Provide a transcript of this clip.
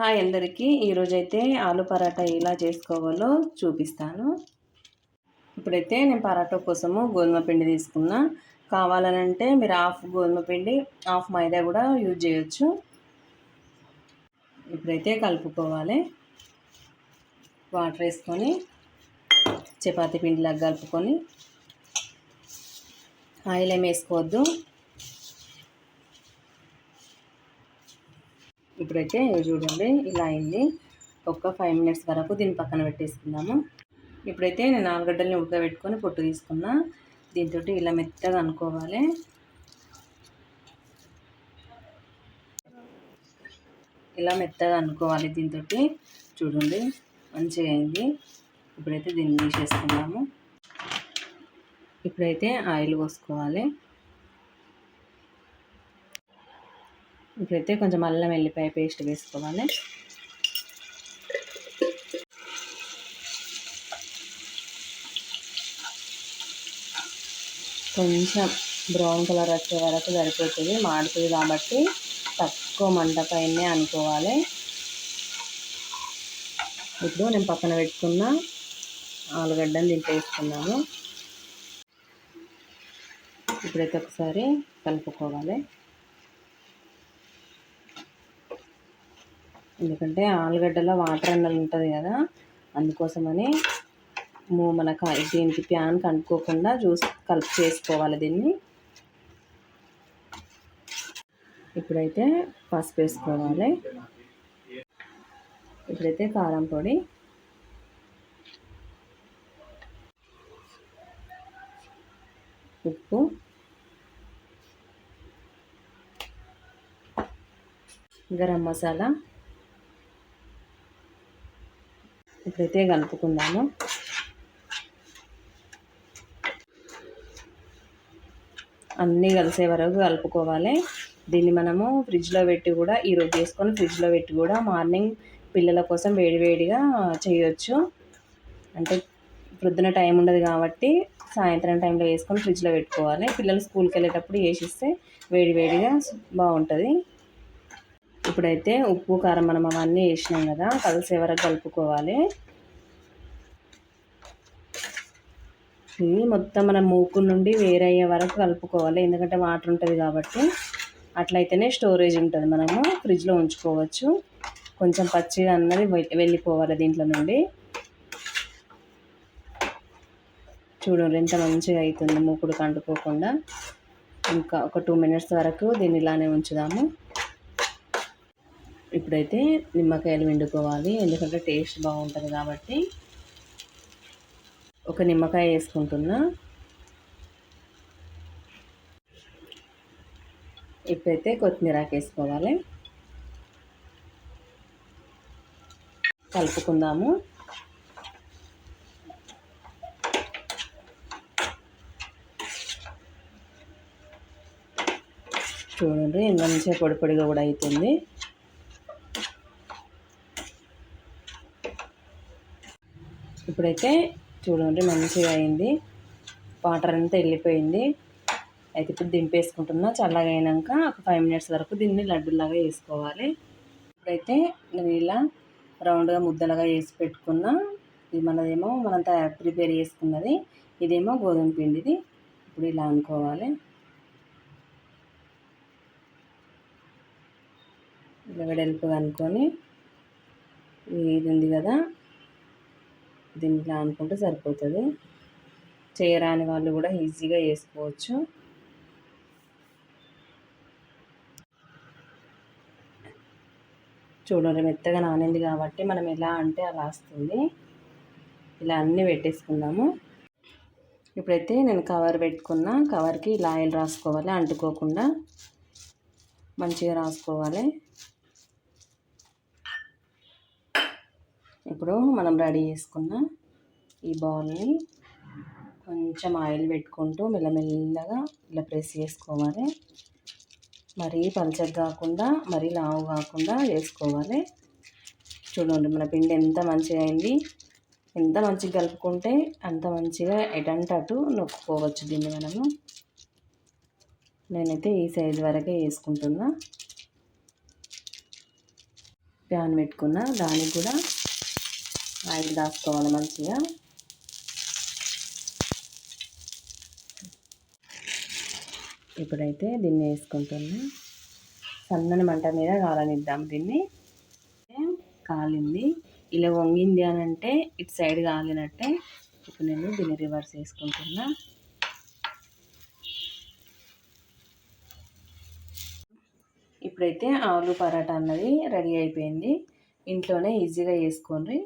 Hi అందరికీ. ఈరోజైతే ఆలు పరాటా ఎలా చేసుకోవాలో చూపిస్తాను. ఇప్పుడైతే నేను పరాటా కోసము గోధుమ పిండి తీసుకున్నా. కావాలనంటే మీరు హాఫ్ గోధుమ పిండి హాఫ్ మైదా కూడా యూజ్ చేయొచ్చు. ఇప్పుడైతే కలుపుకోవాలి. వాటర్ వేసుకొని చపాతీ పిండిలాగా కలుపుకొని ఆయిల్ ఏమి వేసుకోవద్దు. ఇప్పుడైతే చూడండి ఇలా అయింది. ఒక ఫైవ్ మినిట్స్ వరకు దీన్ని పక్కన పెట్టేసుకుందాము. ఇప్పుడైతే నేను ఆలుగడ్డల్ని ఉడకబెట్టుకొని పొట్టు తీసుకున్నా. దీంతో ఇలా మెత్తగా అనుకోవాలి. ఇలా మెత్తగా అనుకోవాలి దీంతో చూడండి మంచిగా అయింది. ఇప్పుడైతే దీన్ని తీసేసుకుందాము. ఇప్పుడైతే ఆయిల్ పోసుకోవాలి. ఇప్పుడైతే కొంచెం అల్లం వెల్లిపాయ పేస్ట్ వేసుకోవాలి. కొంచెం బ్రౌన్ కలర్ వచ్చే వరకు సరిపోతుంది. మాడుతుంది కాబట్టి తక్కువ మంట పైనే అనుకోవాలి. ఇప్పుడు నేను పక్కన పెట్టుకున్న ఆలుగడ్డను దింపేసుకున్నాను. వేసుకున్నాను ఇప్పుడైతే ఒకసారి కలుపుకోవాలి. ఎందుకంటే ఆలుగడ్డలో వాటర్ అన్నది ఉంటుంది కదా అందుకోసమని మన దీనికి ప్యాన్కి అంటుకోకుండా జ్యూస్ కలిపి చేసుకోవాలి దీన్ని. ఇప్పుడైతే పసుపు వేసుకోవాలి. ఇప్పుడైతే కారం పొడి. ఉప్పు. గరం మసాలా. ఇప్పుడైతే కలుపుకుందాము. అన్నీ కలిసే వరకు కలుపుకోవాలి. దీన్ని మనము ఫ్రిడ్జ్లో పెట్టి కూడా ఈరోజు చేసుకొని ఫ్రిడ్జ్లో పెట్టి కూడా మార్నింగ్ పిల్లల కోసం వేడివేడిగా చేయొచ్చు. అంటే ప్రొద్దున టైం ఉండదు కాబట్టి సాయంత్రం టైంలో వేసుకొని ఫ్రిడ్జ్లో పెట్టుకోవాలి. పిల్లలు స్కూల్కి వెళ్ళేటప్పుడు వేసిస్తే వేడివేడిగా బాగుంటుంది. ఇప్పుడైతే ఉప్పు కారం మనం అవన్నీ వేసినాం కదా కలిసే వరకు కలుపుకోవాలి. ఇది మొత్తం మన మూకు నుండి వేరయ్యే వరకు కలుపుకోవాలి. ఎందుకంటే వాటర్ ఉంటుంది కాబట్టి. అట్లయితేనే స్టోరేజ్ ఉంటుంది. మనము ఫ్రిడ్జ్లో ఉంచుకోవచ్చు. కొంచెం పచ్చిగా అన్నది వెళ్ళిపోవాలి దీంట్లో నుండి. చూడండి ఎంత మంచిగా అవుతుంది మూకుడు కండుకోకుండా ఇంకా ఒక టూ మినిట్స్ వరకు దీన్ని ఇలానే ఉంచుదాము. ఇప్పుడైతే నిమ్మకాయలు వండుకోవాలి ఎందుకంటే టేస్ట్ బాగుంటుంది కాబట్టి ఒక నిమ్మకాయ వేసుకుంటున్నా. ఇప్పుడైతే కొత్తిమీరాకు వేసుకోవాలి. కలుపుకుందాము. చూడండి మంచిగా పొడి పొడిగా కూడా అవుతుంది ఇప్పుడైతే చూడండి మంచిగా అయింది. వాటర్ అంతా వెళ్ళిపోయింది. అయితే ఇప్పుడు దింపేసుకుంటున్నా. చల్లగా అయినాక ఒక ఫైవ్ మినిట్స్ వరకు దీన్ని లడ్డులాగా వేసుకోవాలి. ఇప్పుడైతే నేను ఇలా రౌండ్గా ముద్దలాగా వేసి పెట్టుకున్న. ఇది మనదేమో మనం ప్రిపేర్ చేసుకున్నది. ఇదేమో గోధుమ పిండిది. ఇప్పుడు ఇలా అనుకోవాలి. ఇలా వెడల్పుగా అనుకొని ఇది ఉంది కదా. దీనిలా అనుకుంటే సరిపోతుంది. చేయరాని వాళ్ళు కూడా ఈజీగా వేసుకోవచ్చు చూడండి మెత్తగా నానింది కాబట్టి మనం ఎలా అంటే అలా వస్తుంది. ఇలా అన్నీ పెట్టేసుకుందాము. ఇప్పుడైతే నేను కవర్ పెట్టుకున్నా కవర్కి ఇలా ఆయిల్ రాసుకోవాలి అంటుకోకుండా మంచిగా రాసుకోవాలి. ఇప్పుడు మనం రెడీ చేసుకున్న ఈ బౌల్ని కొంచెం ఆయిల్ పెట్టుకుంటూ మెల్లమెల్లగా ఇలా ప్రెస్ చేసుకోవాలి. మరీ పలచగా కాకుండా మరీ లావు కాకుండా వేసుకోవాలి చూడండి మన పిండి ఎంత మంచిగా అయింది. ఎంత మంచిగా కలుపుకుంటే అంత మంచిగా ఎటంటే అటు నొక్కుకోవచ్చు దీన్ని మనము. నేనైతే ఈ సైజ్ వరకే వేసుకుంటున్నా. ప్యాన్ పెట్టుకున్న దానికి కూడా ఆయిల్ దాచుకోవాలి మంచిగా. ఇప్పుడైతే దీన్ని వేసుకుంటున్నా. సన్నని మంట మీద కాలనిద్దాం దీన్ని. కాలింది. ఇలా వంగింది అని అంటే ఇటు సైడ్ కాలినట్టే. ఇప్పుడు నేను దీన్ని రివర్స్ వేసుకుంటున్నా. ఇప్పుడైతే ఆలు పరాటా అన్నది రెడీ అయిపోయింది. ఇంట్లోనే ఈజీగా చేసుకోండి